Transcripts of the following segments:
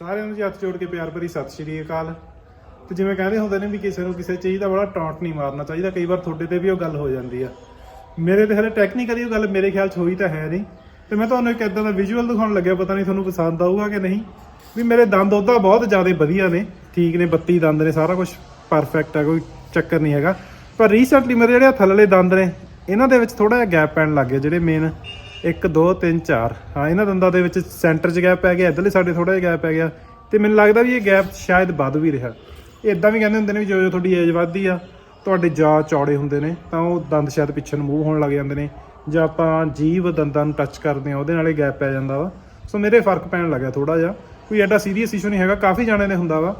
ਸਾਰਿਆਂ ਨੂੰ ਜੀ ਹੱਥ ਜੋੜ ਕੇ ਪਿਆਰ ਭਰੀ ਸਤਿ ਸ਼੍ਰੀ ਅਕਾਲ। ਤੇ ਜਿਵੇਂ ਕਹਿੰਦੇ ਹੁੰਦੇ ਨੇ ਵੀ ਕਿਸੇ ਨੂੰ ਕਿਸੇ ਚੀਜ਼ ਦਾ ਬੜਾ ਟੌਂਟ ਨਹੀਂ ਮਾਰਨਾ ਚਾਹੀਦਾ, ਕਈ ਵਾਰ ਤੁਹਾਡੇ ਤੇ ਵੀ ਉਹ ਗੱਲ ਹੋ ਜਾਂਦੀ ਆ। ਮੇਰੇ ਤੇ ਹਲੇ ਟੈਕਨੀਕਲੀ ਉਹ ਗੱਲ ਮੇਰੇ ਖਿਆਲ 'ਚ ਹੋਈ ਤਾਂ ਹੈ ਨਹੀਂ। ਤੇ ਮੈਂ ਤੁਹਾਨੂੰ ਇੱਕ ਇਦਾਂ ਦਾ ਵਿਜ਼ੂਅਲ ਦਿਖਾਉਣ ਲੱਗਿਆ, ਪਤਾ ਨਹੀਂ ਤੁਹਾਨੂੰ ਪਸੰਦ ਆਊਗਾ ਕਿ ਨਹੀਂ। ਵੀ ਮੇਰੇ ਦੰਦ ਉਹਦਾ ਬਹੁਤ ਜ਼ਿਆਦਾ ਵਧੀਆ ਨੇ, ਠੀਕ ਨੇ 32 ਦੰਦ ਨੇ, ਸਾਰਾ ਕੁਝ ਪਰਫੈਕਟ ਹੈ ਕੋਈ ਚੱਕਰ ਨਹੀਂ ਹੈਗਾ। ਪਰ ਰੀਸੈਂਟਲੀ ਮੇਰੇ ਜਿਹੜੇ ਥੱਲਲੇ ਦੰਦ ਨੇ, ਇਹਨਾਂ ਦੇ ਵਿੱਚ ਥੋੜਾ ਜਿਹਾ ਗੈਪ ਪੈਣ ਲੱਗ ਗਿਆ, ਜਿਹੜੇ ਮੇਨ 1 2 3 4 ਹਾਂ, ਇਹਨਾਂ ਦੰਦਾਂ ਦੇ ਵਿੱਚ ਸੈਂਟਰ 'ਚ ਗੈਪ ਪੈ ਗਿਆ, ਇੱਧਰਲੇ ਸਾਡੇ ਥੋੜਾ ਜਿਹਾ ਗੈਪ ਪੈ ਗਿਆ। ਤੇ ਮੈਨੂੰ ਲੱਗਦਾ ਵੀ ਇਹ ਗੈਪ ਸ਼ਾਇਦ ਵੱਧ ਵੀ ਰਿਹਾ। ਇਹ ਇਦਾਂ ਵੀ ਕਹਿੰਦੇ ਹੁੰਦੇ ਨੇ ਵੀ ਜਦੋਂ ਤੁਹਾਡੀ ਏਜ ਵੱਧਦੀ ਆ, ਤੁਹਾਡੇ ਜਾ ਚੌੜੇ ਹੁੰਦੇ ਨੇ, ਤਾਂ ਉਹ ਦੰਦ ਸ਼ਾਇਦ ਪਿੱਛੇ ਨੂੰ ਮੂਵ ਹੋਣ ਲੱਗ ਜਾਂਦੇ ਨੇ, ਜਾਂ ਆਪਾਂ ਜੀਵ ਦੰਦਾਂ ਨੂੰ ਟੱਚ ਕਰਦੇ ਆ ਉਹਦੇ ਨਾਲ ਹੀ ਗੈਪ ਪੈ ਜਾਂਦਾ ਵਾ। ਸੋ ਮੇਰੇ ਫ਼ਰਕ ਪੈਣ ਲੱਗਿਆ ਥੋੜਾ ਜਿਹਾ। ਕੋਈ ਐਡਾ ਸੀਰੀਅਸ ਇਸ਼ੂ ਨਹੀਂ ਹੈਗਾ, ਕਾਫੀ ਜਾਣਿਆਂ ਦੇ ਹੁੰਦਾ ਵਾ।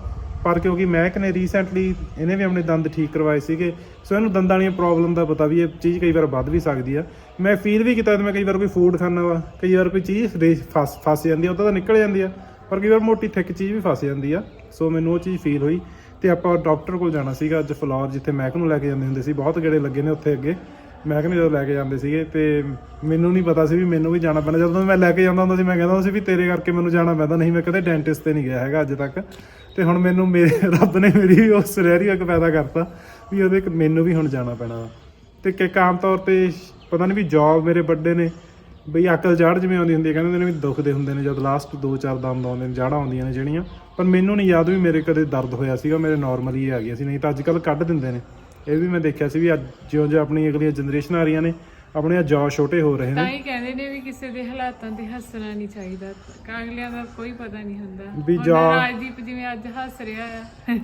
ਪਰ ਕਿਉਂਕਿ ਮਹਿਕ ਨੇ ਰੀਸੈਂਟਲੀ ਇਹਨੇ ਵੀ ਆਪਣੇ ਦੰਦ ਠੀਕ ਕਰਵਾਏ ਸੀਗੇ। ਸੋ ਇਹਨੂੰ ਦੰਦਾਂ ਵਾਲੀਆਂ ਪ੍ਰੋਬਲਮ ਦਾ ਪਤਾ ਵੀ ਇਹ ਚੀਜ਼ ਕਈ ਵਾਰ ਵੱਧ ਵੀ ਸਕਦੀ ਆ। ਮੈਂ ਫੀਲ ਵੀ ਕੀਤਾ ਤੇ ਮੈਂ ਕਈ ਵਾਰ ਕੋਈ ਫੂਡ ਖਾਣਾ ਵਾ। ਕਈ ਵਾਰ ਕੋਈ ਚੀਜ਼ ਫਰੇ- ਫਸ ਫਸ ਜਾਂਦੀ ਆ ਉਹ ਤਾਂ ਨਿਕਲ ਜਾਂਦੀ ਆ। ਪਰ ਕਈ ਵਾਰ ਮੋਟੀ ਥਿੱਕ ਚੀਜ਼ ਵੀ ਫਸ ਜਾਂਦੀ ਆ। ਸੋ ਮੈਨੂੰ ਉਹ ਚੀਜ਼ ਫੀਲ ਹੋਈ ਤੇ ਆਪਾਂ ਡਾਕਟਰ ਕੋਲ ਜਾਣਾ ਸੀਗਾ ਅੱਜ ਫਲੋਰ, ਜਿੱਥੇ ਮਹਿਕ ਨੂੰ ਲੈ ਕੇ ਜਾਂਦੇ ਹੁੰਦੇ ਸੀ। ਬਹੁਤ ਗੇੜੇ ਲੱਗੇ ਨੇ ਉੱਥੇ ਅੱਗੇ। ਮਹਿਕਮੇ ਜਦੋਂ ਲੈ ਕੇ ਜਾਂਦੇ ਸੀਗੇ ਤੇ ਮੈਨੂੰ ਨਹੀਂ ਪਤਾ ਸੀ ਵੀ ਮੈਨੂੰ ਵੀ ਜਾਣਾ ਪੈਣਾ ਜਦੋਂ ਮੈਂ ਲੈ ਕੇ ਜਾਂਦਾ ਹੁੰਦਾ ਸੀ, ਮੈਂ ਕਹਿੰਦਾ ਹੁੰਦਾ ਸੀ ਵੀ ਤੇਰੇ ਕਰਕੇ ਮੈਨੂੰ ਜਾਣਾ ਪੈਂਦਾ, ਨਹੀਂ ਮੈਂ ਕਦੇ ਡੈਂਟਿਸਟ ਤੇ ਨਹੀਂ ਗਿਆ ਹੈਗਾ ਅੱਜ ਤੱਕ। ਤੇ ਹੁਣ ਮੈਨੂੰ ਮੇਰੇ ਰੱਬ ਨੇ ਮੇਰੀ ਉਹ ਸਿਨੈਰੀਓ ਇੱਕ ਪੈਦਾ ਕਰਤਾ ਵੀ ਉਹਦੇ ਮੈਨੂੰ ਵੀ ਹੁਣ ਜਾਣਾ ਪੈਣਾ ਵਾ। ਤੇ ਕਿ ਆਮ ਤੌਰ ਤੇ ਪਤਾ ਨਹੀਂ ਵੀ ਜੌਬ ਮੇਰੇ ਵੱਡੇ ਨੇ, ਬਈ ਅਕਲ ਜਾੜ ਜਿਵੇਂ ਆਉਂਦੀ ਹੁੰਦੀ ਹੈ, ਕਹਿੰਦੇ ਨੇ ਵੀ ਦੁਖਦੇ ਹੁੰਦੇ ਨੇ, ਜਦ ਲਾਸਟ 2-4 ਦੰਦ ਆਉਂਦੇ ਨੇ, ਜਾੜਾਂ ਆਉਂਦੀਆਂ ਨੇ ਜਿਹੜੀਆਂ। ਪਰ ਮੈਨੂੰ ਨਹੀਂ ਯਾਦ ਵੀ ਮੇਰੇ ਕਦੇ ਦਰਦ ਹੋਇਆ ਸੀਗਾ, ਮੇਰੇ ਨਾਰਮਲੀ ਹੀ ਆ ਗਿਆ ਸੀ, ਨਹੀਂ ਤਾਂ ਅੱਜ ਕੱਲ ਕੱਢ ਦਿੰਦੇ ਨੇ। ਇਹ ਵੀ ਮੈਂ ਦੇਖਿਆ ਸੀ ਵੀ ਅੱਜ ਜਿਉਂ ਜਿਉਂ ਆਪਣੀ ਅਗਲੀਆਂ ਜਨਰੇਸ਼ਨ ਆ ਰਹੀਆਂ ਨੇ ਆਪਣੇ ਜੌ ਛੋਟੇ ਹੋ ਰਹੇ ਤਾਂ ਨੇ ਹੀ ਕਹਿੰਦੇ ਨੇ ਵੀ ਕਿਸੇ ਦੇ ਹਾਲਾਤਾਂ ਤੇ ਹੱਸਣਾ ਨਹੀਂ ਚਾਹੀਦਾ। ਅਗਲਿਆਂ ਦਾ ਕੋਈ ਪਤਾ ਨਹੀਂ ਹੁੰਦਾ। ਵੀ ਹੁਣ ਜਾ- ਰਾਜਦੀਪ ਜਿਵੇਂ ਅੱਜ ਹੱਸ ਰਿਹਾ ਆ।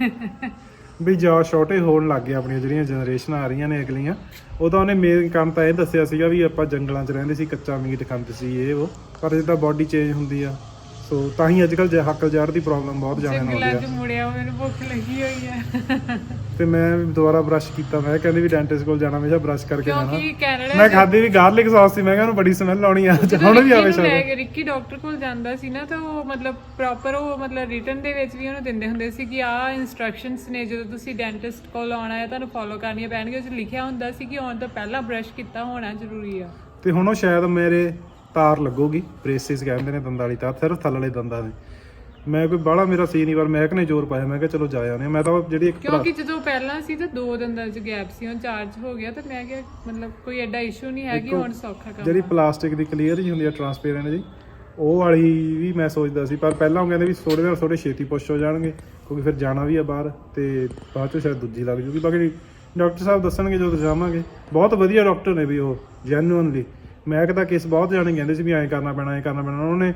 ਵੀ ਜੌ ਛੋਟੇ ਹੋਣ ਲੱਗ ਗਏ ਆਪਣੀਆਂ ਜਿਹੜੀਆਂ ਜਨਰੇਸ਼ਨ ਆ ਰਹੀਆਂ ਨੇ ਅਗਲੀਆਂ। ਉਹਦਾ ਉਹਨੇ ਮੇਨ ਕੰਮ ਤਾਂ ਇਹ ਦੱਸਿਆ ਸੀਗਾ ਵੀ ਆਪਾਂ ਜੰਗਲਾਂ 'ਚ ਰਹਿੰਦੇ ਸੀ ਕੱਚਾ ਮੀਟ ਖਾਂਦੇ ਸੀ ਇਹ ਉਹ। ਪਰ ਜਿੱਦਾਂ ਬਾਡੀ ਚੇਂਜ ਹੁੰਦੀ ਆ। ਸੋ ਤਾਂ ਹੀ ਅੱਜ ਕੱਲ ਹੱਕਲ ਜਾੜ ਦੀ ਪ੍ਰੋਬਲਮ ਬਹੁਤ ਜ਼ਿਆਦਾ ਆਉਂਦੀ ਜੰਗਲਾਂ ਆ। 'ਚ ਮੁੜਿਆ ਹੋਇਆ ਮੈਨੂੰ ਭੁੱਖ ਲੱਗੀ ਹੋਈ ਆ। ਤੇ ਮੈਂ ਵੀ ਦੁਬਾਰਾ ਬ੍ਰਸ਼ ਕੀਤਾ ਮੈਂ ਕਹਿੰਦੀ ਵੀ ਡੈਂਟਿਸਟ ਕੋਲ ਜਾਣਾ ਹਮੇਸ਼ਾ ਬ੍ਰਸ਼ ਕਰਕੇ ਜਾਣਾ। ਕਿਉਂਕਿ ਕੈਨੇਡਾ ਮੈਂ ਖਾਦੀ ਵੀ ਗਾਰਲਿਕ ਸੌਸ ਸੀ ਮੈਂ ਕਿਹਾ ਉਹਨੂੰ ਬੜੀ ਸਮੈਲ ਆਉਣੀ ਆ ਹੁਣ ਵੀ ਆਵੇ ਰਿੱਕੀ ਨੂੰ ਸ਼ਾਇਦ। ਲੈ ਕੇ ਰਿੱਕੀ ਡਾਕਟਰ ਕੋਲ ਜਾਂਦਾ ਸੀ ਨਾ ਤਾਂ ਉਹ ਮਤਲਬ ਪ੍ਰੋਪਰ ਉਹ ਮਤਲਬ ਰਿਟਨ ਦੇ ਵਿੱਚ ਵੀ ਉਹਨੂੰ ਦਿੰਦੇ ਹੁੰਦੇ ਸੀ ਕਿ ਆਹ ਇਨਸਟਰਕਸ਼ਨਸ ਨੇ ਜਦੋਂ ਤੁਸੀਂ ਡੈਂਟਿਸਟ ਕੋਲ ਆਉਣਾ ਹੈ ਤੁਹਾਨੂੰ ਫੋਲੋ ਕਰਨੀਆਂ ਪੈਣਗੀਆਂ। ਉਹ 'ਚ ਲਿਖਿਆ ਹੁੰਦਾ ਸੀ ਕਿ ਆਉਣ ਤੋਂ ਪਹਿਲਾਂ ਬ੍ਰਸ਼ ਕੀਤਾ ਹੋਣਾ ਜ਼ਰੂਰੀ ਆ। ਤੇ ਹੁਣ ਉਹ ਸ਼ਾਇਦ ਮੇਰੇ ਤਾਰ ਲੱਗੂਗੀ ਬ੍ਰੇਸਿਸ ਕਹਿੰਦੇ ਨੇ ਦੰਦਾਂ ਵਾਲੀ ਤਾਰ ਸਿਰਫ ਥੱਲੇ ਵਾਲੇ ਦੰਦਾਂ ਦੇ। ਮੈਂ ਕੋਈ ਬਾਹਲਾ ਮੇਰਾ ਸੀ ਨਹੀਂ ਪਰ ਮੈਂ ਕਿਨੇ ਜ਼ੋਰ ਪਾਇਆ ਮੈਂ ਕਿਹਾ ਚਲੋ ਜਾ ਆਉਂਦੇ ਹਾਂ। ਮੈਂ ਤਾਂ ਜਿਹੜੀ ਇੱਕ ਭਰਾ- ਕਿਉਂਕਿ ਜਦੋਂ ਪਹਿਲਾਂ ਸੀ ਤਾਂ ਦੋ ਦੰਦਾਂ 'ਚ ਗੈਪ ਸੀ ਹੁਣ ਚਾਰਜ ਹੋ ਗਿਆ ਤਾਂ ਮੈਂ ਕਿਹਾ ਮਤਲਬ ਕੋਈ ਐਡਾ ਇਸ਼ੂ ਨਹੀਂ ਹੈ ਕਿ ਹੁਣ ਸੌਖਾ ਕੰਮ ਜਿਹੜੀ ਪਲਾਸਟਿਕ ਦੀ ਕਲੀਅਰ ਜੀ ਹੁੰਦੀ ਆ ਟਰਾਂਸਪੇਰੈਂਟ ਜੀ ਉਹ ਵਾਲੀ ਵੀ ਮੈਂ ਸੋਚਦਾ ਸੀ। ਪਰ ਪਹਿਲਾਂ ਉਹ ਕਹਿੰਦੇ ਵੀ ਥੋੜੇ ਨਾਲ ਥੋੜੇ ਛੇਤੀ ਪੁਸ਼ ਹੋ ਜਾਣਗੇ ਕਿਉਂਕਿ ਫਿਰ ਜਾਣਾ ਵੀ ਆ ਬਾਹਰ ਤੇ ਬਾਅਦ ਚੋਂ ਸ਼ਾਇਦ ਦੂਜੀ ਲੱਗ ਜੂਗੀ। ਬਾਕੀ ਡਾਕਟਰ ਸਾਹਿਬ ਦੱਸਣਗੇ ਜਦੋਂ ਜਾਵਾਂਗੇ। ਬਹੁਤ ਵਧੀਆ ਡਾਕਟਰ ਨੇ ਵੀ ਉਹ ਜੈਨੂਇਨਲੀ ਮੈਂ ਕਹਿੰਦਾ ਕੇਸ ਬਹੁਤ ਜਾਣੇ ਕਹਿੰਦੇ ਸੀ ਵੀ ਐਂ ਕਰਨਾ ਪੈਣਾ ਐਂ ਕਰਨਾ ਪੈਣਾ। ਉਹਨਾਂ ਨੇ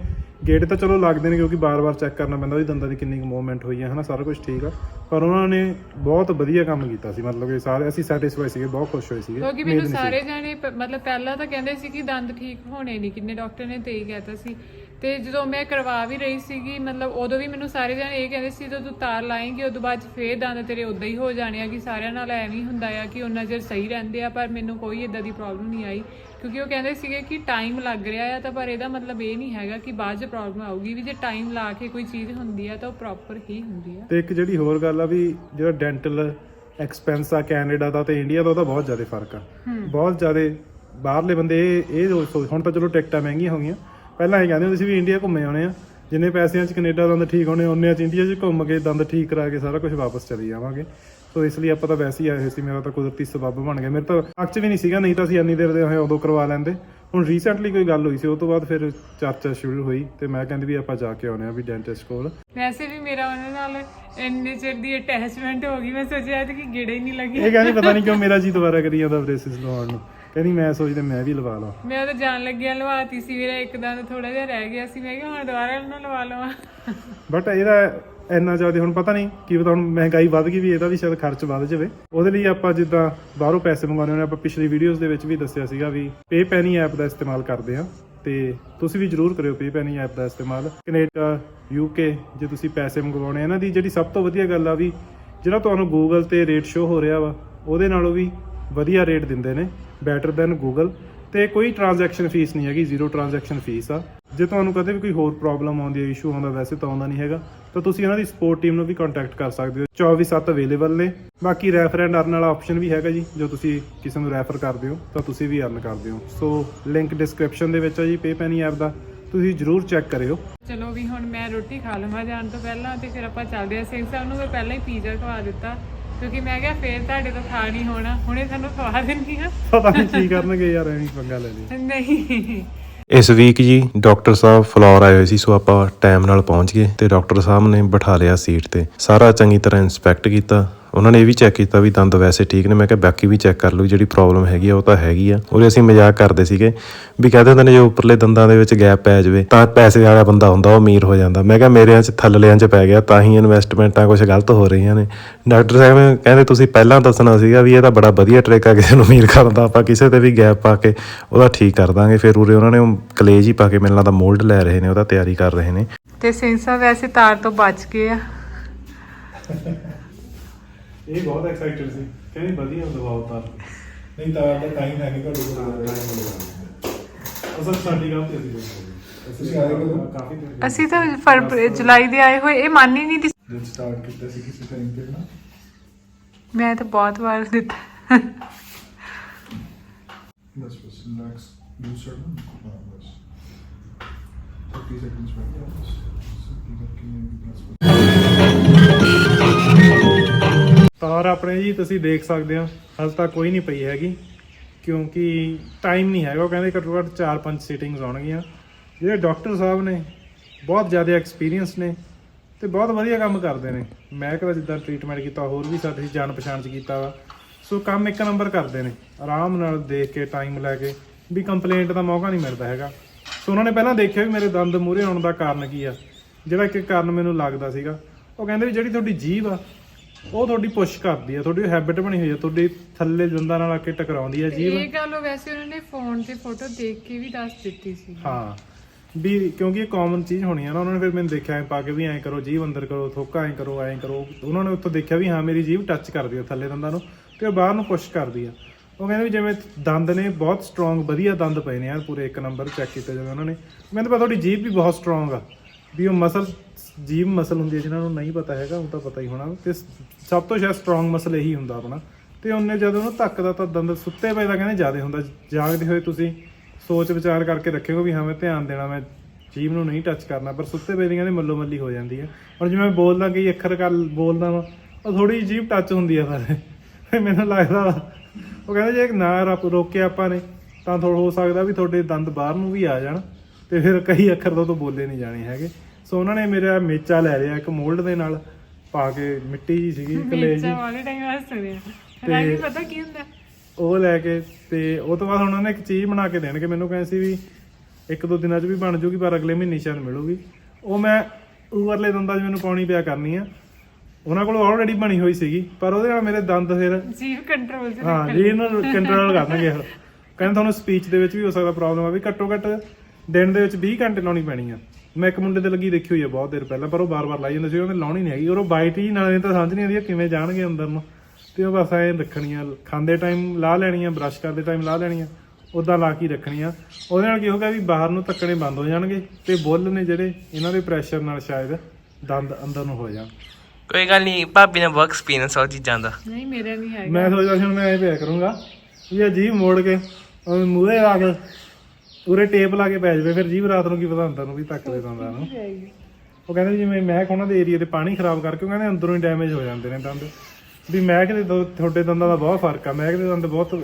ਗੇਟ ਤਾਂ ਚਲੋ ਲੱਗਦੇ ਨੇ ਕਿਉਂਕਿ ਬਾਰ-ਬਾਰ ਚੈੱਕ ਕਰਨਾ ਪੈਂਦਾ ਵੀ ਦੰਦਾਂ ਦੀ ਕਿੰਨੀ ਮੂਵਮੈਂਟ ਹੋਈ ਹੈ ਹਨਾ ਸਾਰਾ ਕੁਝ ਠੀਕ ਆ। ਪਰ ਉਹਨਾਂ ਨੇ ਬਹੁਤ ਵਧੀਆ ਕੰਮ ਕੀਤਾ ਸੀ ਮਤਲਬ ਕਿ ਸਾਰੇ ਅਸੀਂ ਸੈਟੀਸਫਾਈ ਸੀਗੇ ਬਹੁਤ ਖੁਸ਼ ਹੋਏ ਸੀਗੇ ਕਿਉਂਕਿ ਮੈਨੂੰ। ਸਾਰੇ ਜਾਣੇ ਪ- ਮਤਲਬ ਪਹਿਲਾਂ ਤਾਂ ਕਹਿੰਦੇ ਸੀ ਕਿ ਦੰਦ ਠੀਕ ਹੋਣੇ ਨਹੀਂ ਕਿੰਨੇ ਡਾਕਟਰ ਨੇ ਤੇ ਹੀ ਕਹਿਤਾ ਸੀ। ਤੇ ਜਦੋਂ ਮੈਂ ਕਰਵਾ ਵੀ ਰਹੀ ਸੀਗੀ ਮਤਲਬ ਉਦੋਂ ਵੀ ਮੈਨੂੰ ਸਾਰੇ ਜਾਣੇ ਇਹ ਕਹਿੰਦੇ ਸੀ ਜਦੋਂ ਤੂੰ ਤਾਰ ਲਾਏਂਗੀ ਉਦੋਂ ਬਾਅਦ ਫੇਰ ਦੰਦ ਤੇਰੇ ਉਦਾਂ ਹੀ ਹੋ ਜਾਣੇ ਆ ਕਿ ਸਾਰਿਆਂ ਨਾਲ ਐਵੇਂ ਹੀ ਹੁੰਦਾ ਆ ਕਿ ਉਹਨਾਂ ਚਿਰ ਸਹੀ ਰਹਿੰਦੇ ਆ ਪਰ ਮੈਨੂੰ ਕੋਈ ਇਦਾਂ ਦੀ ਪ੍ਰੋਬਲਮ ਨਹੀਂ ਆਈ। ਕਿਉਂਕਿ ਉਹ ਕਹਿੰਦੇ ਸੀਗੇ ਕਿ ਟਾਈਮ ਲੱਗ ਰਿਹਾ ਆ ਤਾਂ ਪਰ ਇਹਦਾ ਮਤਲਬ ਇਹ ਨਹੀਂ ਹੈਗਾ ਕਿ ਬਾਅਦ 'ਚ ਪ੍ਰੋਬਲਮ ਆਊਗੀ ਵੀ ਜੇ ਟਾਈਮ ਲਾ ਕੇ ਕੋਈ ਚੀਜ਼ ਹੁੰਦੀ ਆ ਤਾਂ ਉਹ ਪ੍ਰੋਪਰ ਹੀ ਹੁੰਦੀ ਆ। ਤੇ ਇੱਕ ਜਿਹੜੀ ਹੋਰ ਗੱਲ ਆ ਵੀ ਜਿਹੜਾ ਡੈਂਟਲ ਐਕਸਪੈਂਸ ਆ ਕੈਨੇਡਾ ਦਾ ਤੇ ਇੰਡੀਆ ਦਾ ਉਹਦਾ ਬਹੁਤ ਜ਼ਿਆਦਾ ਫ਼ਰਕ ਆ। ਬਹੁਤ ਜ਼ਿਆਦਾ ਬਾਹਰਲੇ ਬੰਦੇ ਇਹ ਇਹ ਹੁਣ ਤਾਂ ਚਲੋ ਟਿਕਟਾਂ ਮਹਿੰਗੀਆਂ ਹੋ ਗਈਆਂ। ਪਹਿਲਾਂ ਇਹ ਕਹਿੰਦੇ ਹੁੰਦੇ ਸੀ ਵੀ ਇੰਡੀਆ ਘੁੰਮੇ ਆਉਣੇ ਆ। ਜਿੰਨੇ ਪੈਸਿਆਂ 'ਚ ਕੈਨੇਡਾ ਦੰਦ ਠੀਕ ਹੋਣੇ ਉਹਨੇ 'ਚ ਇੰਡੀਆ 'ਚ ਘੁੰਮ ਕੇ ਦੰਦ ਠੀਕ ਕਰਾ ਕੇ ਸਾਰਾ ਕੁਝ ਵਾਪਸ ਚਲੇ ਜਾਵਾਂਗੇ। ਸੋ ਇਸ ਲਈ ਆਪਾਂ ਤਾਂ ਵੈਸੇ ਹੀ ਆਏ ਹੋਏ ਸੀ ਮੇਰਾ ਤਾਂ ਕੁਦਰਤੀ ਸਬੱਬ ਬਣ ਗਿਆ। ਮੇਰੇ ਤਾਂ ਅੱਖ ਵੀ ਨਹੀਂ ਸੀਗਾ ਨਹੀਂ ਤਾਂ ਅਸੀਂ ਇੰਨੀ ਦੇਰ ਦੇ ਹੋਏ ਉਦੋਂ ਕਰਵਾ ਲੈਂਦੇ। ਹੁਣ ਰੀਸੈਂਟਲੀ ਕੋਈ ਗੱਲ ਹੋਈ ਸੀ ਉਹ ਤੋਂ ਬਾਅਦ ਫਿਰ ਚਰਚਾ ਸ਼ੁਰੂ ਹੋਈ ਤੇ ਮੈਂ ਕਹਿੰਦੀ ਵੀ ਆਪਾਂ ਜਾ ਕੇ ਆਉਣੇ ਆ ਵੀ ਡੈਂਟਿਸਟ ਕੋਲ। ਵੈਸੇ ਵੀ ਮੇਰਾ ਉਹਨਾਂ ਨਾਲ ਇੰਨੇ ਚਿਰ ਦੀ ਅਟੈਚਮੈਂਟ ਹੋ ਗਈ। ਮੈਂ ਸੋਚਿਆ ਕਿ ਗੇੜੇ ਹੀ ਨਹੀਂ ਲੱਗੇ ਇਹ ਕਹਿੰਦੀ ਪਤਾ ਨਹੀਂ ਕਿਉਂ ਮੇਰਾ ਜੀ ਦੁਬਾਰਾ ਕਰੀ ਜਾਂਦਾ ਬ੍ਰੇਸਿਸ ਲਵਾਉਣ ਨੂੰ। ਕਹਿੰਦੀ ਮੈਂ ਸੋਚਦਾ ਮੈਂ ਵੀ ਲਵਾ ਲਾਂ ਮੈਂ ਤਾਂ ਜਾਣ ਲੱਗਿਆ ਲਵਾਤੀ ਸੀ ਮੇਰਾ ਇੱਕ ਦੰਦ ਥੋੜਾ ਜਿਹਾ ਰਹਿ ਗਿਆ ਸੀ। ਮੈਂ ਕਿਹਾ ਹੁਣ ਦੁਬਾਰਾ ਇਹਨਾਂ ਲਵਾ ਲਵਾਂ। ਬਟ ਇਹਦਾ ਇੰਨਾ ਜ਼ਿਆਦਾ ਹੁਣ ਪਤਾ ਨਹੀਂ ਕੀ ਪਤਾ ਹੁਣ ਮਹਿੰਗਾਈ ਵੱਧ ਗਈ ਵੀ ਇਹਦਾ ਵੀ ਸ਼ਾਇਦ ਖਰਚ ਵੱਧ ਜਾਵੇ। ਉਹਦੇ ਲਈ ਆਪਾਂ ਜਿੱਦਾਂ ਬਾਹਰੋਂ ਪੈਸੇ ਮੰਗਾਉਣੇ ਹੋਣੇ ਆਪਾਂ ਪਿਛਲੀ ਵੀਡੀਓਜ਼ ਦੇ ਵਿੱਚ ਵੀ ਦੱਸਿਆ ਸੀਗਾ ਵੀ ਪੇ ਪੈਨੀ ਐਪ ਦਾ ਇਸਤੇਮਾਲ ਕਰਦੇ ਆ ਤੇ ਤੁਸੀਂ ਵੀ ਜਰੂਰ ਕਰਿਓ ਪੇ ਪੈਨੀ ਐਪ ਦਾ ਇਸਤੇਮਾਲ। ਕੈਨੇਡਾ ਯੂਕੇ ਜੇ ਤੁਸੀਂ ਪੈਸੇ ਮੰਗਵਾਉਣੇ ਇਹਨਾਂ ਦੀ ਜਿਹੜੀ ਸਭ ਤੋਂ ਵਧੀਆ ਗੱਲ ਆ ਵੀ ਜਿਹੜਾ ਤੁਹਾਨੂੰ ਗੂਗਲ ਤੇ ਰੇਟ ਸ਼ੋ ਹੋ ਰਿਹਾ ਵਾ ਉਹਦੇ ਨਾਲੋਂ ਵੀ ਵਧੀਆ ਰੇਟ ਦਿੰਦੇ ਨੇ। Better than Google. ਤੇ ਕੋਈ ਟ੍ਰਾਂਜੈਕਸ਼ਨ ਫੀਸ ਨਹੀਂ ਹੈਗੀ ਜ਼ੀਰੋ ਟ੍ਰਾਂਜੈਕਸ਼ਨ ਫੀਸ ਆ। ਜੇ ਤੁਹਾਨੂੰ ਕਦੇ ਵੀ ਕੋਈ ਹੋਰ ਪ੍ਰੋਬਲਮ ਆਉਂਦੀ ਹੈ ਇਸ਼ੂ ਆਉਂਦਾ, ਵੈਸੇ ਤਾਂ ਆਉਂਦਾ ਨਹੀਂ ਹੈਗਾ। ਤਾਂ ਤੁਸੀਂ ਉਹਨਾਂ ਦੀ ਸਪੋਰਟ ਟੀਮ ਨੂੰ ਵੀ ਕੰਟੈਕਟ ਕਰ ਸਕਦੇ ਹੋ। 24/7 ਅਵੇਲੇਬਲ ਨੇ। ਬਾਕੀ ਰੈਫਰ ਐਂਡ ਅਰਨ ਵਾਲਾ ਆਪਸ਼ਨ ਵੀ ਹੈਗਾ ਜੀ, ਜੋ ਤੁਸੀਂ ਕਿਸੇ ਨੂੰ ਰੈਫਰ ਕਰਦੇ ਹੋ, ਤਾਂ ਤੁਸੀਂ ਵੀ ਅਰਨ ਕਰਦੇ ਹੋ। ਸੋ ਲਿੰਕ ਡਿਸਕ੍ਰਿਪਸ਼ਨ ਦੇ ਵਿੱਚ ਹੈ ਜੀ ਪੇਪੈਨੀ ਐਪ ਦਾ। ਤੁਸੀਂ ਜਰੂਰ ਚੈੱਕ ਕਰਿਓ। ਚਲੋ ਵੀ ਹੁਣ ਮੈਂ ਰੋਟੀ ਖਾ ਲਵਾਂ ਜਾਣ ਤੋਂ ਪਹਿਲਾਂ, ਤੇ ਫਿਰ ਆਪਾਂ ਚੱਲਦੇ ਹਾਂ। ਸਿੰਘ ਸਾਹਿਬ ਨੂੰ ਮੈਂ ਪਹਿਲਾਂ ਹੀ ਪੀਜ਼ਾ ਖਵਾ ਦਿੱਤਾ। ਕਿਉਂਕਿ ਮੈਂ ਕਿਹਾ ਫੇਰ ਤੁਹਾਡੇ ਤੋਂ ਖਾ ਨਹੀਂ ਹੋਣਾ। ਹੁਣੇ ਤੁਹਾਨੂੰ ਖਵਾ ਦਿੰਦੀ ਆ। ਪਤਾ ਨਹੀਂ ਕੀ ਕਰਨਗੇ ਯਾਰ ਐਵੇਂ ਪੰਗਾ ਲੈ ਲਈ ਨਹੀਂ। ਇਸ ਵੀਕ ਜੀ ਡਾਕਟਰ ਸਾਹਿਬ ਫਲੋਰ ਆਏ ਹੋਏ ਸੀ ਸੋ ਆਪਾਂ ਟਾਈਮ ਨਾਲ ਪਹੁੰਚ ਗਏ ਤੇ ਡਾਕਟਰ ਸਾਹਿਬ ਨੇ ਬਿਠਾ ਲਿਆ ਸੀਟ ਤੇ। ਸਾਰਾ ਚੰਗੀ ਤਰ੍ਹਾਂ ਇਨਸਪੈਕਟ ਕੀਤਾ ਉਹਨਾਂ ਨੇ ਇਹ ਵੀ ਚੈੱਕ ਕੀਤਾ ਵੀ ਦੰਦ ਵੈਸੇ ਠੀਕ ਨੇ। ਮੈਂ ਕਿਹਾ ਬਾਕੀ ਵੀ ਚੈੱਕ ਕਰ ਲਓ ਜਿਹੜੀ ਪ੍ਰੋਬਲਮ ਹੈਗੀ ਆ, ਉਹ ਤਾਂ ਹੈਗੀ ਆ। ਉਹਦੇ ਅਸੀਂ ਮਜ਼ਾਕ ਕਰਦੇ ਸੀਗੇ ਵੀ ਕਹਿੰਦੇ ਹੁੰਦੇ ਨੇ ਜੇ ਉੱਪਰਲੇ ਦੰਦਾਂ ਦੇ ਵਿੱਚ ਗੈਪ ਪੈ ਜਾਵੇ, ਤਾਂ ਪੈਸੇ ਵਾਲਾ ਬੰਦਾ ਹੁੰਦਾ, ਉਹ ਅਮੀਰ ਹੋ ਜਾਂਦਾ। ਮੈਂ ਕਿਹਾ ਮੇਰਿਆਂ 'ਚ ਥੱਲਲਿਆਂ 'ਚ ਪੈ ਗਿਆ, ਤਾਂ ਹੀ ਇਨਵੈਸਟਮੈਂਟਾਂ ਕੁਝ ਗਲਤ ਹੋ ਰਹੀਆਂ ਨੇ। ਡਾਕਟਰ ਸਾਹਿਬ ਕਹਿੰਦੇ ਤੁਸੀਂ ਪਹਿਲਾਂ ਦੱਸਣਾ ਸੀਗਾ ਵੀ ਇਹ ਤਾਂ ਬੜਾ ਵਧੀਆ ਟ੍ਰਿਕ ਆ, ਕਿਸੇ ਨੂੰ ਅਮੀਰ ਕਰਨ ਦਾ। ਆਪਾਂ ਕਿਸੇ ਤੇ ਵੀ ਗੈਪ ਪਾ ਕੇ ਉਹਦਾ ਠੀਕ ਕਰ ਦਾਂਗੇ। ਫਿਰ ਉਰੇ ਉਹਨਾਂ ਨੇ ਕਲੇਜ ਹੀ ਪਾ ਕੇ ਮਿਲਣਾ ਦਾ ਮੋਲਡ ਲੈ ਰਹੇ ਨੇ, ਉਹਦਾ ਤਿਆਰੀ ਕਰ ਰਹੇ ਨੇ। ਤੇ ਸਿੰਘ ਵੈਸੇ ਤਾਰ ਤੋਂ ਬਚ ਗਏ ਆ। ਇਹ ਬਹੁਤ ਐਕਸਾਈਟਡ ਸੀ। ਕਹਿੰਦੀ ਵਧੀਆ ਦਬਾਅ ਉਤਾਰ ਨਹੀਂ ਤਾਂ ਦਾ ਟਾਈਮ ਹੈ ਨਹੀਂ ਤੁਹਾਡੇ ਕੋਲ। ਅਸਲ ਸਾਡੀ ਗਲਤੀ ਸੀ ਤੁਸੀਂ ਆਏ ਕਦੋਂ? ਕਾਫੀ ਦੇਰ ਅਸੀਂ ਤਾਂ ਫਰਵਰੀ ਜੁਲਾਈ ਦੇ ਆਏ ਹੋਏ। ਇਹ ਮੰਨ ਹੀ ਨਹੀਂ ਦੀ ਜਦ ਸਟਾਰਟ ਕੀਤਾ ਸੀ ਕਿਸੇ ਟਾਈਮ ਤੇ ਨਾ। ਮੈਂ ਤਾਂ ਬਹੁਤ ਵਾਰ ਦਿੱਤਾ। ਬਸ ਬਸ ਰਿਲੈਕਸ ਦੂਸਰਾ ਨਾ। ਬਸ। 30 ਸੈਕਿੰਡਸ ਬਾਅਦ ਬਸ। ਸਭ ਕਰਕੇ ਬਸ ਤਾਰ ਆਪਣੇ ਜੀ, ਤੁਸੀਂ ਦੇਖ ਸਕਦੇ ਹੋ ਹਾਲ ਤੱਕ ਕੋਈ ਨਹੀਂ ਪਈ ਹੈਗੀ, ਕਿਉਂਕਿ ਟਾਈਮ ਨਹੀਂ ਹੈਗਾ, ਉਹ ਕਹਿੰਦੇ ਘੱਟੋ ਘੱਟ 4-5 ਸੀਟਿੰਗਸ ਆਉਣਗੀਆਂ। ਜਿਹੜੇ ਡਾਕਟਰ ਸਾਹਿਬ ਨੇ, ਬਹੁਤ ਜ਼ਿਆਦਾ ਐਕਸਪੀਰੀਅੰਸ ਨੇ ਤੇ ਬਹੁਤ ਵਧੀਆ ਕੰਮ ਕਰਦੇ ਨੇ। ਮੈਂ ਕਿਹਾ ਜਿੱਦਾਂ ਟ੍ਰੀਟਮੈਂਟ ਕੀਤਾ, ਹੋਰ ਵੀ ਸਾਡੀ ਜਾਣ ਪਛਾਣ ਚ ਕੀਤਾ ਵਾ। ਸੋ ਕੰਮ ਇੱਕ ਨੰਬਰ ਕਰਦੇ ਨੇ, ਆਰਾਮ ਨਾਲ ਦੇਖ ਕੇ ਟਾਈਮ ਲੈ ਕੇ, ਵੀ ਕੰਪਲੇਂਟ ਦਾ ਮੌਕਾ ਨਹੀਂ ਮਿਲਦਾ ਹੈਗਾ। ਸੋ ਉਹਨਾਂ ਨੇ ਪਹਿਲਾਂ ਦੇਖਿਆ ਵੀ ਮੇਰੇ ਦੰਦ ਮੂਹਰੇ ਆਉਣ ਦਾ ਕਾਰਨ ਕੀ ਆ, ਜਿਹੜਾ ਇੱਕ ਕਾਰਨ ਮੈਨੂੰ ਲੱਗਦਾ ਸੀਗਾ। ਉਹ ਕਹਿੰਦੇ ਵੀ ਜਿਹੜੀ ਤੁਹਾਡੀ ਜੀਭ ਆ ਉਹ ਤੁਹਾਡੀ ਪੁਸ਼ ਕਰਦੀ ਆ ਤੁਹਾਡੀ ਹੈਬਿਟ ਬਣੀ ਹੋਈ ਆ ਤੁਹਾਡੇ ਥੱਲੇ ਦੰਦਾਂ ਨਾਲ ਆ ਕੇ ਟਕਰਾਉਂਦੀ ਆ ਜੀਭ ਇਹ ਗੱਲ ਉਹ ਵੈਸੇ ਉਹਨਾਂ ਨੇ ਫੋਨ ਤੇ ਫੋਟੋ ਦੇਖ ਕੇ ਵੀ ਦੱਸ ਦਿੱਤੀ ਸੀ। ਹਾਂ ਵੀ ਕਿਉਂਕਿ ਇਹ ਕਾਮਨ ਚੀਜ਼ ਹੋਣੀ ਆ ਨਾ ਉਹਨਾਂ ਨੇ ਫਿਰ ਮੈਨੂੰ ਦੇਖਿਆ ਐ ਪਾ ਕੇ ਵੀ ਐਂ ਕਰੋ ਜੀਭ ਅੰਦਰ ਕਰੋ ਥੋਕਾ ਐਂ ਕਰੋ ਐਂ ਕਰੋ। ਉਹਨਾਂ ਨੇ ਉੱਥੋਂ ਦੇਖਿਆ ਵੀ ਹਾਂ ਮੇਰੀ ਜੀਭ ਟੱਚ ਕਰਦੀ ਆ ਥੱਲੇ ਦੰਦਾਂ ਨੂੰ ਤੇ ਉਹ ਬਾਹਰ ਨੂੰ ਪੁਸ਼ ਕਰਦੀ ਆ। ਉਹ ਕਹਿੰਦੇ ਵੀ ਜਿਵੇਂ ਦੰਦ ਨੇ ਬਹੁਤ ਸਟਰੋਂਗ ਵਧੀਆ ਦੰਦ ਪਏ ਨੇ ਯਾਰ ਪੂਰੇ ਇੱਕ ਨੰਬਰ ਚੈੱਕ ਕੀਤੇ ਜਦੋਂ ਉਹਨਾਂ ਨੇ। ਕਹਿੰਦੇ ਪਰ ਤੁਹਾਡੀ ਜੀਭ ਵੀ ਬਹੁਤ ਸਟਰੋਂਗ ਆ ਵੀ ਉਹ ਮਸਲ ਜੀਭ ਮਸਲ ਹੁੰਦੀ ਹੈ, ਜਿਨ੍ਹਾਂ ਨੂੰ ਨਹੀਂ ਪਤਾ ਹੈਗਾ, ਉਹ ਤਾਂ ਪਤਾ ਹੀ ਹੋਣਾ। ਤੇ ਸ- ਸਭ ਤੋਂ ਸ਼ਾਇਦ ਸਟਰੋਂਗ ਮਸਲ ਇਹੀ ਹੁੰਦਾ ਆਪਣਾ। ਤੇ ਉਹਨੇ ਜਦੋਂ ਉਹਨੂੰ ਧੱਕਦਾ ਤਾਂ ਦੰਦ ਸੁੱਤੇ ਪਏ ਦਾ ਕਹਿੰਦੇ ਜ਼ਿਆਦਾ ਹੁੰਦਾ। ਜਾਗਦੇ ਹੋਏ ਤੁਸੀਂ ਸੋਚ ਵਿਚਾਰ ਕਰਕੇ ਰੱਖਿਓ ਵੀ ਹਾਂ, ਮੈਂ ਧਿਆਨ ਦੇਣਾ, ਮੈਂ ਜੀਭ ਨੂੰ ਨਹੀਂ ਟੱਚ ਕਰਨਾ, ਪਰ ਸੁੱਤੇ ਪਏ ਦੀ ਕਹਿੰਦੇ ਮੱਲੋ ਮੱਲੀ ਹੋ ਜਾਂਦੀ ਹੈ। ਹੁਣ ਜਿਵੇਂ ਮੈਂ ਬੋਲਦਾ ਕਈ ਅੱਖਰ ਕੱਲ ਬੋਲਦਾ ਵਾ, ਉਹ ਥੋੜੀ ਜੀਭ ਟੱਚ ਹੁੰਦੀ ਆ ਸਾਰੇ। ਮੈਨੂੰ ਲੱਗਦਾ ਵਾ, ਉਹ ਕਹਿੰਦੇ ਜੇ ਨਾ ਰੱਬ ਰੋਕਿਆ ਆਪਾਂ ਨੇ, ਤਾਂ ਥੋੜਾ ਹੋ ਸਕਦਾ ਵੀ ਤੁਹਾਡੇ ਦੰਦ ਬਾਹਰ ਨੂੰ ਵੀ ਆ ਜਾਣ। ਤੇ ਫਿਰ ਕਈ ਅੱਖਰ ਤੋਂ ਤੋਂ ਬੋਲੇ ਨਹੀਂ ਜਾਣੇ ਹੈਗੇ। ਸੋ ਉਹਨਾਂ ਨੇ ਮੇਰਾ ਮੇਚਾ ਲੈ ਲਿਆ ਇੱਕ ਮੋਲਡ ਦੇ ਨਾਲ ਪਾ ਕੇ ਮਿੱਟੀ ਜੀ ਸੀਗੀ ਕਲੇ ਜੀ ਮੇਚਾ ਵਾਲੇ ਟਾਈਮ ਹੱਸਦੇ ਆ ਹੈ ਨਹੀਂ ਪਤਾ ਕੀ ਹੁੰਦਾ? ਉਹ ਲੈ ਕੇ ਤੇ ਉਹ ਤੋਂ ਬਾਅਦ ਉਹਨਾਂ ਨੇ ਇੱਕ ਚੀਜ਼ ਬਣਾ ਕੇ ਦੇਣਗੇ। ਮੈਨੂੰ ਕਹਿੰਦੇ ਸੀ ਵੀ ਇੱਕ ਦੋ ਦਿਨਾਂ 'ਚ ਵੀ ਬਣ ਜੂਗੀ ਪਰ ਅਗਲੇ ਮਹੀਨੇ ਸ਼ਾਇਦ ਮਿਲੂਗੀ। ਉਹ ਮੈਂ ਉਵਰਲੇ ਦੰਦਾਂ 'ਚ ਮੈਨੂੰ ਪਾਉਣੀ ਪਿਆ ਕਰਨੀ ਆ। ਉਹਨਾਂ ਕੋਲ ਆਲਰੇਡੀ ਬਣੀ ਹੋਈ ਸੀਗੀ ਪਰ ਉਹਦੇ ਨਾਲ ਮੇਰੇ ਦੰਦ ਫਿਰ ਜੀਵ ਕੰਟਰੋਲ ਚ ਹਾਂ ਜੀ ਇਹਨੂੰ ਕੰਟਰੋਲ ਕਰਨਗੇ ਉਹ। ਕਹਿੰਦੇ ਤੁਹਾਨੂੰ ਸਪੀਚ ਦੇ ਵਿੱਚ ਵੀ ਹੋ ਸਕਦਾ ਪ੍ਰੋਬਲਮ ਆ ਵੀ ਘੱਟੋ ਘੱਟ ਦਿਨ ਦੇ ਵਿੱਚ 20 ਘੰਟੇ ਲਾਉਣੀ ਪੈਣੀ ਆ। ਮੈਂ ਇੱਕ ਮੁੰਡੇ ਤੇ ਲੱਗੀ ਦੇਖੀ ਹੋਈ ਆ ਬਹੁਤ ਦੇਰ ਪਹਿਲਾਂ ਪਰ ਉਹ ਬਾਰ-ਬਾਰ ਲਾਈ ਜਾਂਦਾ ਸੀ ਉਹਨੇ ਲਾਉਣੀ ਨਹੀਂ ਹੈਗੀ। ਔਰ ਉਹ ਬਾਈਟ ਹੀ ਨਾਲ ਇਹ ਤਾਂ ਸਮਝ ਨਹੀਂ ਆਉਂਦੀ ਆ ਕਿਵੇਂ ਜਾਣਗੇ ਅੰਦਰ ਨੂੰ। ਤੇ ਉਹ ਬਸ ਐਂ ਰੱਖਣੀਆਂ ਖਾਂਦੇ ਟਾਈਮ ਲਾ ਲੈਣੀਆਂ ਬ੍ਰਸ਼ ਕਰਦੇ ਟਾਈਮ ਲਾ ਲੈਣੀਆਂ ਉਦਾਂ ਲਾ ਕੇ ਹੀ ਰੱਖਣੀਆਂ। ਉਹਦੇ ਨਾਲ ਕੀ ਹੋਗਾ ਵੀ ਬਾਹਰ ਨੂੰ ਧੱਕਣੇ ਬੰਦ ਹੋ ਜਾਣਗੇ ਤੇ ਬੁੱਲ ਨੇ ਜਿਹੜੇ ਇਹਨਾਂ ਦੇ ਪ੍ਰੈਸ਼ਰ ਨਾਲ ਸ਼ਾਇਦ ਦੰਦ ਅੰਦਰ ਨੂੰ ਹੋ ਜਾਣ। ਕੋਈ ਗੱਲ ਨਹੀਂ ਭਾਬੀ ਨੇ ਬਹੁਤ ਐਕਸਪੀਰੀਅੰਸ ਆ ਉਹ ਚੀਜ਼ਾਂ ਦਾ। ਨਹੀਂ ਮੇਰਾ ਨਹੀਂ ਹੈਗਾ। ਮੈਂ ਸੋਚਦਾ ਸੀ ਹੁਣ ਮੈਂ ਐਂ ਪਿਆ ਕਰੂੰਗਾ ਵੀ ਇਹ ਜੀਭ ਮੋੜ ਕੇ ਉਹ ਮੂਹਰੇ ਲਾ ਕੇ ਉਰੇ ਟੇਪ ਲਾ ਕੇ ਪੈ ਜਾਵੇ ਫਿਰ ਜੀਭ ਰਾਤ ਨੂੰ ਕੀ ਪਤਾ ਅੰਦਰ ਨੂੰ ਵੀ ਧੱਕ ਦੇ ਦੰਦਾਂ ਨੂੰ ਉਹ ਕਹਿੰਦੇ ਜਿਵੇਂ ਮਹਿਕ ਉਹਨਾਂ ਦੇ ਏਰੀਆ ਦੇ ਪਾਣੀ ਖਰਾਬ ਕਰਕੇ ਉਹ ਕਹਿੰਦੇ ਅੰਦਰੋਂ ਹੀ ਡੈਮੇਜ ਹੋ ਜਾਂਦੇ ਨੇ ਦੰਦ। ਵੀ ਮਹਿਕ ਦੇ ਦੋ- ਤੁਹਾਡੇ ਦੰਦਾਂ ਦਾ ਬਹੁਤ ਫ਼ਰਕ ਆ ਮਹਿਕ ਦੇ ਦੰਦ ਬਹੁਤ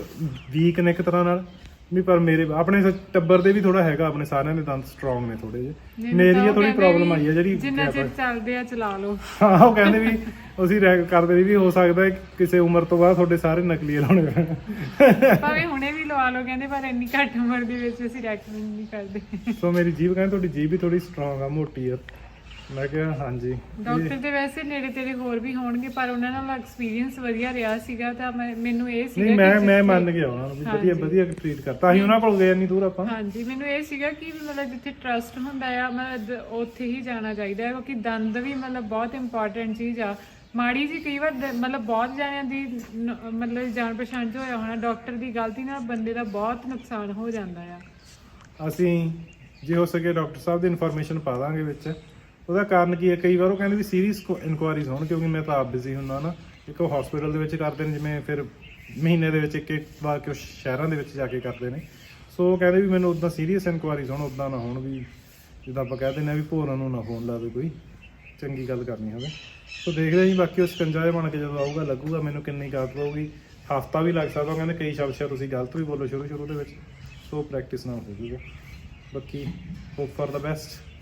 ਵੀਕ ਨੇ ਇੱਕ ਤਰ੍ਹਾਂ ਨਾਲ। ਵੀ ਪਰ ਮੇਰੇ ਆਪਣੇ ਸ- ਟੱਬਰ ਦੇ ਵੀ ਥੋੜਾ ਹੈਗਾ ਆਪਣੇ ਸਾਰਿਆਂ ਦੇ ਦੰਦ ਸਟਰੋਂਗ ਨੇ ਥੋੜੇ ਜਿਹੇ। ਮੇਰੀ ਇਹ ਥੋੜੀ ਪ੍ਰੋਬਲਮ ਆਈ ਹੈ ਜਿਹੜੀ ਜਿੰਨਾ ਚਿਰ ਚੱਲਦੇ ਆ ਚਲਾ ਲਓ। ਹਾਂ ਉਹ ਕਹਿੰਦੇ ਵੀ ਅਸੀਂ ਰੈਕ ਕਰਦੇ ਵੀ ਹੋ ਸਕਦਾ ਹੈ ਕਿਸੇ ਉਮਰ ਤੋਂ ਬਾਅਦ ਤੁਹਾਡੇ ਸਾਰੇ ਨਕਲੀ ਲਾਉਣੇ ਪੈਣ ਭਾਵੇਂ ਹੁਣੇ ਵੀ ਲਵਾ ਲਓ ਕਹਿੰਦੇ ਪਰ ਇੰਨੀ ਘੱਟ ਉਮਰ ਦੇ ਵਿੱਚ ਅਸੀਂ ਰੈਕਮੈਂਡ ਨਹੀਂ ਕਰਦੇ। ਸੋ ਮੇਰੀ ਜੀਭ ਕਹਿੰਦੇ ਤੁਹਾਡੀ ਜੀਭ ਵੀ ਥੋੜੀ ਸਟਰੋਂਗ ਆ ਮੋਟੀ ਆ। ਮੈਂ ਕਿਹਾ ਹਾਂਜੀ। ਡਾਕਟਰ ਦੇ ਵੈਸੇ ਨੇੜੇ ਤੇੜੇ ਹੋਰ ਵੀ ਹੋਣਗੇ ਪਰ ਉਹਨਾਂ ਨਾਲ ਐਕਸਪੀਰੀਅੰਸ ਵਧੀਆ ਰਿਹਾ ਸੀਗਾ ਤਾਂ ਮੈਂ- ਮੈਨੂੰ ਇਹ ਸੀਗਾ ਨਹੀਂ ਕਿ ਮੈਂ ਮੈਂ ਮੰਨ ਗਿਆ ਉਹਨਾਂ ਨੂੰ ਵੀ ਵਧੀਆ ਵਧੀਆ ਟ੍ਰੀਟ ਕਰਤਾ ਅਸੀਂ ਉਹਨਾਂ ਕੋਲ ਗਏ ਨਹੀਂ ਦੂਰ ਆਪਾਂ। ਹਾਂਜੀ ਮੈਨੂੰ ਇਹ ਸੀਗਾ ਕਿ ਵੀ ਮਤਲਬ ਜਿੱਥੇ ਟਰਸਟ ਹੁੰਦਾ ਆ ਮਤਲਬ ਦ- ਉੱਥੇ ਹੀ ਜਾਣਾ ਚਾਹੀਦਾ ਹੈ ਕਿਉਂਕਿ ਦੰਦ ਵੀ ਮਤਲਬ ਬਹੁਤ ਇੰਪੋਰਟੈਂਟ ਚੀਜ਼ ਆ। ਮਾੜੀ ਜੀ ਕਈ ਵਾਰ ਦ- ਮਤਲਬ ਬਹੁਤ ਜਾਣਿਆਂ ਦੀ ਨ- ਮਤਲਬ ਜਾਣ ਪਛਾਣ ਚ ਹੋਇਆ ਹੋਣਾ ਡਾਕਟਰ ਦੀ ਗਲਤੀ ਨਾਲ ਬੰਦੇ ਦਾ ਬਹੁਤ ਨੁਕਸਾਨ ਹੋ ਜਾਂਦਾ ਆ। ਅਸੀਂ ਜੇ ਹੋ ਸਕੇ ਡਾਕਟਰ ਸਾਹਿਬ ਦੀ ਇਨਫੋਰਮੇਸ਼ਨ ਪਾ ਦਾਂਗੇ ਵਿੱਚ। ਉਹਦਾ ਕਾਰਨ ਕੀ ਹੈ? ਕਈ ਵਾਰ ਉਹ ਕਹਿੰਦੇ ਵੀ ਸੀਰੀਅਸ ਇਨਕੁਆਇਰੀਜ਼ ਹੋਣ ਕਿਉਂਕਿ ਮੈਂ ਤਾਂ ਆਪ ਬਿਜ਼ੀ ਹੁੰਦਾ ਨਾ। ਇੱਕ ਉਹ ਹਸਪੀਟਲ ਦੇ ਵਿੱਚ ਕਰਦੇ ਨੇ, ਜਿਵੇਂ ਫਿਰ ਮਹੀਨੇ ਦੇ ਵਿੱਚ ਇੱਕ ਇੱਕ ਵਾਰ ਕੁਝ ਸ਼ਹਿਰਾਂ ਦੇ ਵਿੱਚ ਜਾ ਕੇ ਕਰਦੇ ਨੇ। ਸੋ ਉਹ ਕਹਿੰਦੇ ਵੀ ਮੈਨੂੰ ਉਦਾਂ ਸੀਰੀਅਸ ਇਨਕੁਆਇਰੀਜ਼ ਹੋਣ ਉਦਾਂ ਨਾ ਹੋਣ ਵੀ ਜਿੱਦਾਂ ਆਪਾਂ ਕਹਿ ਦਿੰਦੇ ਆ ਵੀ ਭੋਰਾਂ ਨੂੰ ਨਾ ਫੋਨ ਲਾਵੇ ਕੋਈ। ਚੰਗੀ ਗੱਲ ਕਰਨੀ ਹੋਵੇ। ਸੋ ਦੇਖਦੇ ਹਾਂ ਜੀ, ਬਾਕੀ ਉਹ ਸਕੰਜਾ ਜਿਹਾ ਬਣ ਕੇ ਜਦੋਂ ਆਊਗਾ, ਲੱਗੂਗਾ, ਮੈਨੂੰ ਕਿੰਨੀ ਕਾਤ ਹੋਊਗੀ ਹਫਤਾ ਵੀ ਲੱਗ ਸਕਦਾ ਕਹਿੰਦੇ ਕਈ ਸ਼ਬਦ ਸ਼ਾਇਦ ਤੁਸੀਂ ਗਲਤ ਵੀ ਬੋਲੋ ਸ਼ੁਰੂ ਸ਼ੁਰੂ ਦੇ ਵਿੱਚ। ਸੋ ਪ੍ਰੈਕਟਿਸ ਨਾਲ ਹੋ ਜਾਊਗਾ ਬਾਕੀ ਹੋਪ ਫॉर ਦਾ ਬੈਸਟ